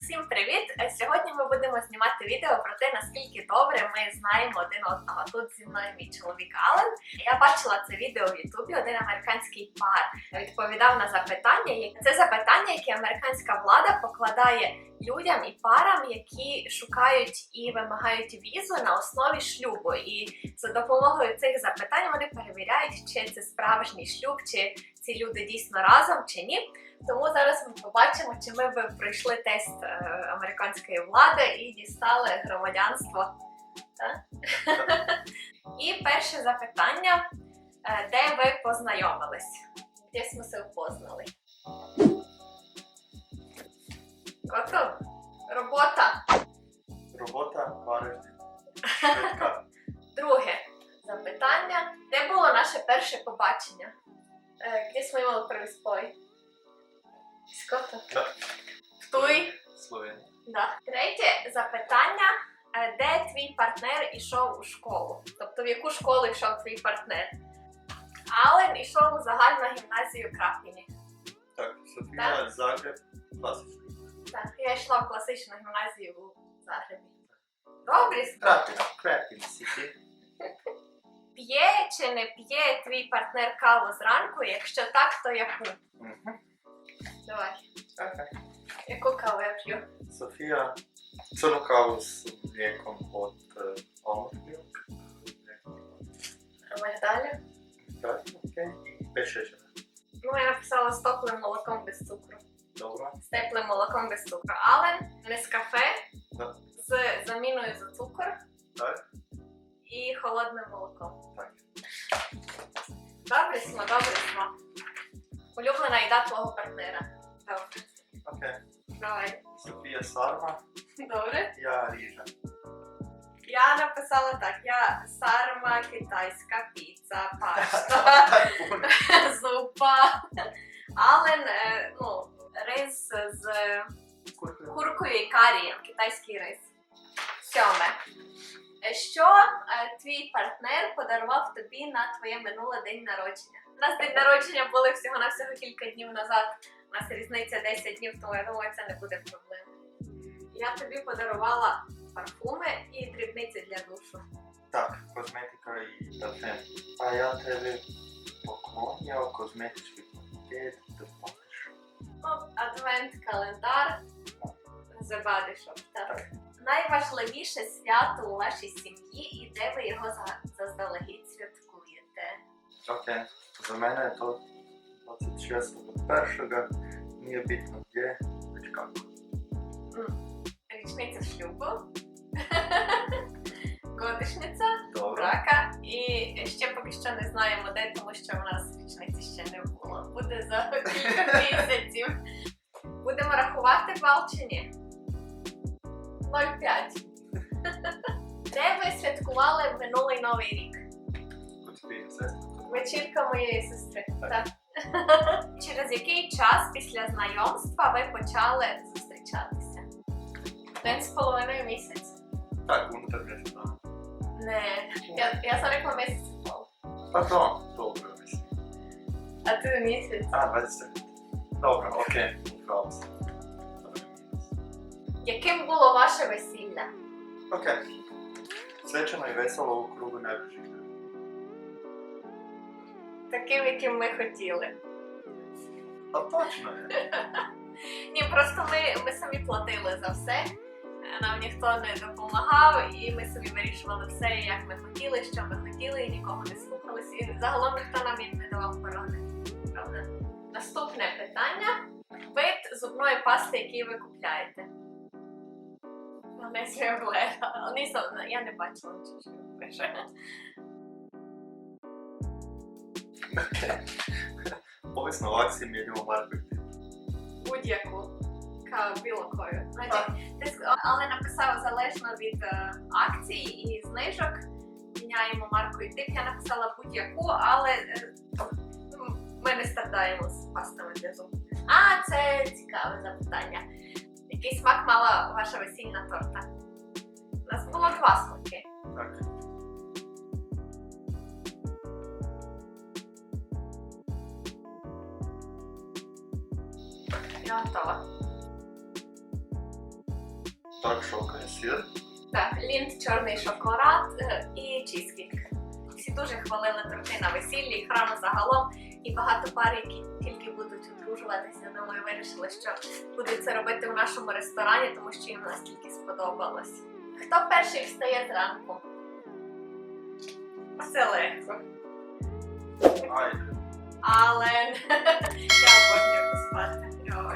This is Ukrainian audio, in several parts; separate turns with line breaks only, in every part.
Всім привіт! Е, Сьогодні ми будемо знімати відео про те, наскільки добре ми знаємо один одного. Тут зі мною мій чоловік Ален. Я бачила це відео в Ютубі. Один американський пар відповідав на запитання. Це запитання, які американська влада покладає людям і парам, які шукають і вимагають візу на основі шлюбу. І за допомогою цих запитань вони перевіряють, чи це справжній шлюб, чи ці люди дійсно разом чи ні. Тому зараз ми побачимо, чи ми би пройшли тест е, американської влади і дістали громадянство. Так? і перше запитання: Е, де ви познайомились? Де ми се впознали? Готов? Робота.
Робота барижня.
Друге запитання. Де було наше перше побачення? Партнер ішов у школу? Тобто в яку школу йшов твій партнер? Ален ішов у загальну гімназію Крапіні.
Так, Софія Загреб, класичний.
Так, я йшла в класичну гімназію у Загребі. Добре,
Крапін, Крапін Сіті.
п'є чи не п'є твій партнер каву зранку? Якщо так, то яку?
Мгм.
Давай.
Окей.
Яку каву я п'ю?
Софія цілу каву з е, Almond Milk.
Мигдаля?
Так, окей. І без шишера.
Ну, я написала з теплим молоком без цукру.
Добре.
З теплим молоком без цукру. Але не з кафе
Да.
з заміною за цукор
Так?
і холодним молоком.
Так.
Добре смо, добре смо. Улюблена їда твого партнера. Добре.
Окей.
Давай.
Софія Сарма,
написала так: я сарма, китайська піца, пашта, зупа. Ален, е, ну, рис з
Куркою.
і карієм, китайський рис. Сьоме. Що е, твій партнер подарував тобі на твоє минуле день народження? У нас день народження були всього на всього кілька днів назад. У нас різниця 10 днів, тому я думаю, це не буде проблем. Я тобі подарувала парфуми і дрібниці для душу.
Так, косметика і парфем. А я тебе поклоняв косметичний пакет допомогиш.
Ну, адвент-календар The Body Так.
Так.
Найважливіше свято у вашій сім'ї і де ви його заздалегідь святкуєте.
Окей. За мене то 26 першого необітно де в Чикаго.
Річниця шлюбу, годишниця, брака. І ще поки що не знаємо де, тому що в нас річниці ще не було. Буде за кілька місяців. Будемо рахувати бал чи ні? 0,5. Де ви святкували минулий новий рік? Вечірка моєї сестри.
Так.
Так. Через який час після знайомства ви почали зустрічатися? Один з половиною місяць? Я, я 40 місяців була.
Пардон, добре. місяць.
А ти місяць.
А, 20. Добре, окей. Пожалуйста.
Яким було ваше весілля?
Окей. Свечено і весело у кругу найближчих.
Таким, яким ми хотіли.
А точно.
Ні, просто ми, ми самі платили за все. Нам ніхто не допомагав, і ми собі вирішували все, як ми хотіли, що ми хотіли, і нікого не слухались. І загалом ніхто нам не давав поради. Правда? Наступне питання: вид зубної пасти, який ви купляєте. Я не бачила, чи що пише.
O akciji mijenjamo.
Будь-яку Ка- ти ск- але написав залежно від е, акцій і знижок. Міняємо марку і тип. Я написала будь-яку, але е, ну, ми не страдаємо з пастами для зубів. А, це цікаве запитання. Який смак мала ваша весільна торта? У нас було два смаки.
Так.
Я готова.
Так, шовковий сир.
Так, лінд, чорний шоколад е, і чізкік. Всі дуже хвалили торти на весіллі, і храму загалом. І багато пар, які тільки будуть одружуватися, думаю, вирішили, що будуть це робити в нашому ресторані, тому що їм настільки сподобалось. Хто перший встає зранку? Все легко.
Ай,
Ален. Я.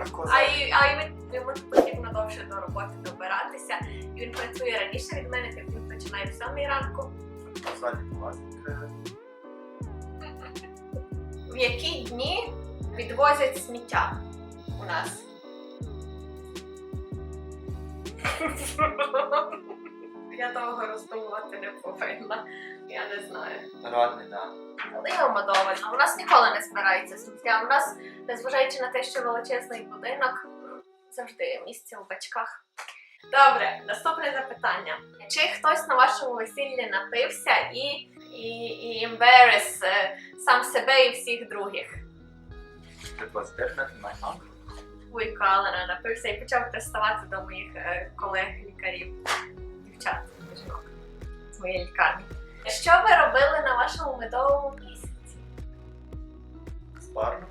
А коза?
А, він- йому потрібно довше до роботи добиратися. І він працює раніше від мене, так він починає в сьомій ранку. В які дні відвозять сміття у нас? Я довго роздумувати не повинна. Я не знаю.
Радний, да.
Але я вмодована. У нас ніколи не збирається сміття. У нас, незважаючи на те, що величезний будинок, завжди є місце у бачках. Добре, наступне запитання. Чи хтось на вашому весіллі напився і, і, і embarrass, е, сам себе і всіх других?
It was definitely my uncle.
Вуйко Алена напився і почав приставати до моїх е, колег-лікарів, дівчат, жінок з моєї лікарні. Що ви робили на вашому медовому місяці?
Спарно.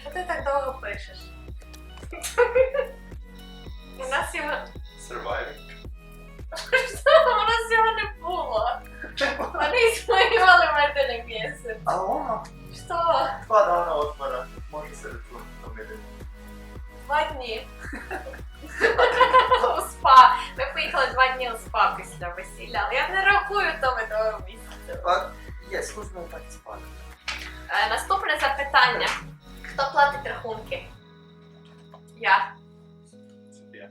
Що ти так довго пишеш? У нас його.
Surviving.
Було. Вони існували мене не місяць.
А воно
Що?
два дана отвора. Може серед фамілії.
Два дні. У спа. Ми поїхали два дні у спа після весілля, але я не рахую то медового місяця.
А, Є, служба так спати.
Е, Наступне запитання. Хто платить рахунки? Я.
Собі.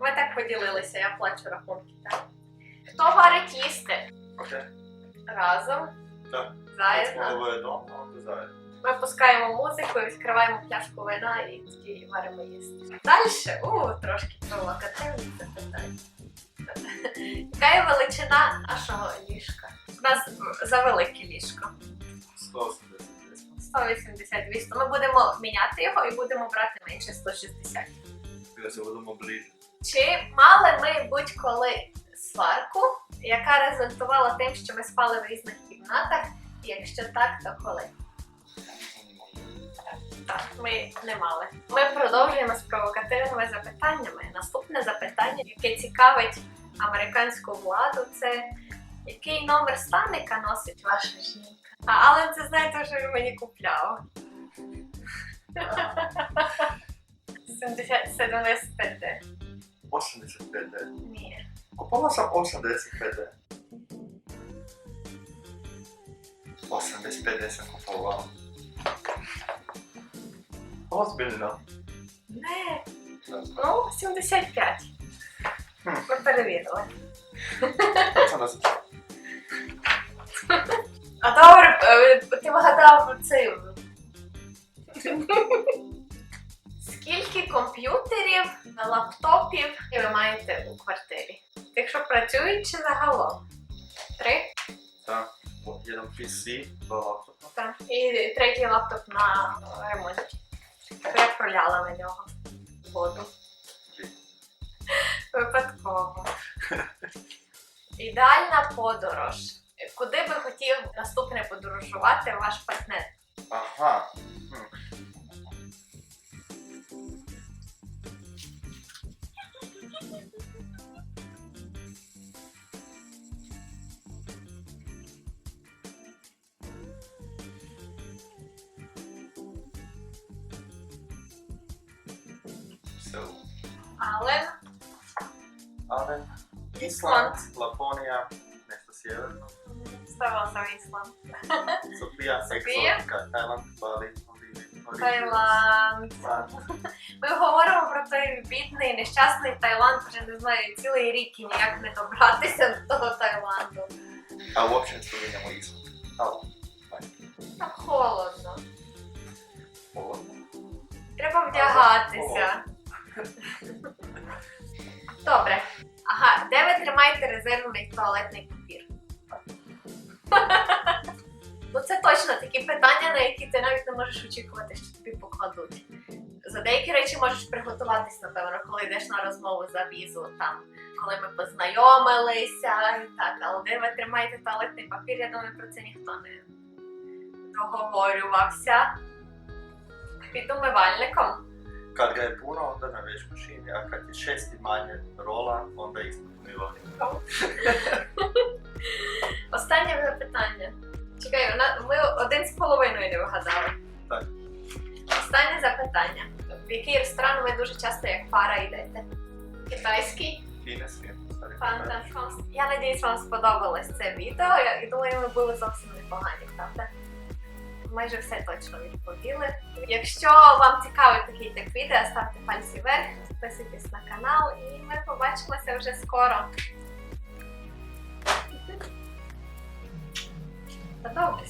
Ми так поділилися, я плачу рахунки. Так. Хто варить їсти?
Окей.
Разом.
Так.
Заєдно.
Ти заяць.
Ми пускаємо музику, відкриваємо пляшку вина і тоді варимо їсти. Далі, у, трошки провокативне запитання. Яка є величина нашого ліжка? У нас завелике ліжко.
180.
180 200 Ми будемо міняти його і будемо брати менше 160.
Я будемо ближче.
Чи мали ми будь-коли сварку, яка результувала тим, що ми спали в різних кімнатах? І якщо так, то коли? Так, ми не мали. Ми продовжуємо з провокативними запитаннями. Наступне запитання, яке цікавить американську владу, це який номер станика носить ваша жінка? А, але це знаєте, що він мені купляв. 70 75.
85.
Ні.
Купила сам 85. 85 я купував. Розбільно.
Не. Ну, 75.
Хм.
Ми перевірили.
Це нас
А добре, е, ти вгадав цей. Скільки комп'ютерів, лаптопів ви маєте у квартирі? Тих, що працюють чи загалом? Три?
Так. Є там PC, два лаптопа.
Так. І третій лаптоп на ремонті. Я проляла на нього воду. Випадково. Ідеальна подорож. Куди би хотів наступне подорожувати ваш партнер?
Ага.
Але
але
Ісланд.
Ісланд, Лапонія, місто Сєверно,
ставила за Ісланд.
Софія,
Софія.
Екзотика, Таїланд.
Ми говоримо про той бідний, нещасний Таїланд, вже не знаю, цілий рік і ніяк не добратися до Таїланду.
А в общем, Ісланд. Ау,
Там холодно.
холодно.
Треба вдягатися. Добре. Ага, де ви тримаєте резервний туалетний папір? Ну це точно такі питання, на які ти навіть не можеш очікувати, що тобі покладуть. За деякі речі можеш приготуватись, напевно, коли йдеш на розмову за візу, там, коли ми познайомилися і так, але де ви тримаєте туалетний папір, я думаю, про це ніхто не договорювався. Під умивальником.
Kad ga je puno, onda na veš mašini, a kad je šest i manje rola, onda umivальnika.
Останнє запитання. Чекай, вона- ми один з половиною не вгадали.
Так.
Останнє запитання. В який ресторан ви дуже часто як пара йдете? Китайський?
Stari
Фанта Я надіюсь, вам сподобалось це відео. Я і думаю, ми були зовсім непогані, правда? Майже все точно відповіли. Якщо вам цікавий такий тип відео, ставте пальці вверх, підписуйтесь на канал і ми побачимося вже скоро. Добре,